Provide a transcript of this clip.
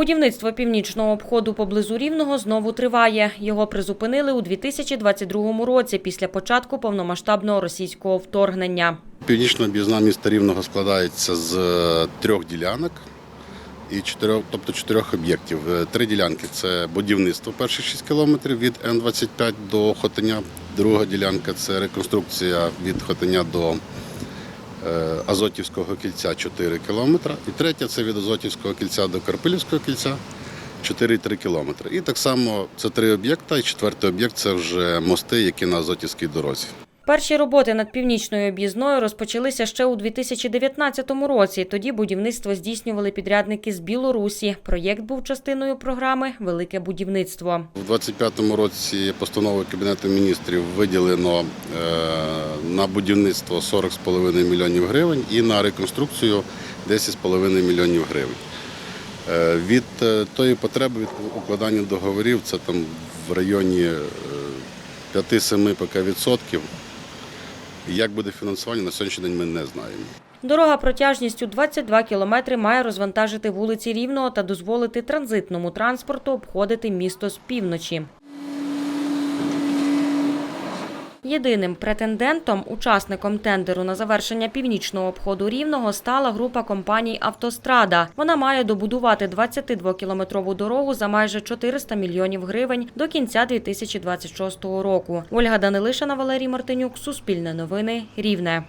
Будівництво північного обходу поблизу Рівного знову триває. Його призупинили у 2022 році після початку повномасштабного російського вторгнення. Північна об'їзна міста Рівного складається з е, трьох ділянок і чотирьох, тобто чотирьох об'єктів. Е, Три ділянки це будівництво перші 6 кілометрів від Н-25 до Хотиня. Друга ділянка це реконструкція від Хотиня до Азотівського кільця 4 кілометри. І третя це від Азотівського кільця до Карпилівського кільця 4,3 кілометри. І так само це три об'єкта. І четвертий об'єкт це вже мости, які на Азотівській дорозі. Перші роботи над північною об'їзною розпочалися ще у 2019 році. Тоді будівництво здійснювали підрядники з Білорусі. Проєкт був частиною програми Велике будівництво. У 2025 році постановою Кабінету міністрів виділено е, на будівництво 40,5 мільйонів гривень і на реконструкцію 10,5 мільйонів гривень. Е, Від е, тої потреби від укладання договорів це там в районі е, 5-7 поки відсотків. Як буде фінансування, на сьогоднішній день ми не знаємо. Дорога протяжністю 22 кілометри має розвантажити вулиці Рівного та дозволити транзитному транспорту обходити місто з півночі. Єдиним претендентом, учасником тендеру на завершення північного обходу Рівного стала група компаній Автострада. Вона має добудувати 22-кілометрову дорогу за майже 400 мільйонів гривень до кінця 2026 року. Ольга Данилишина, Валерій Мартинюк, Суспільне новини, Рівне.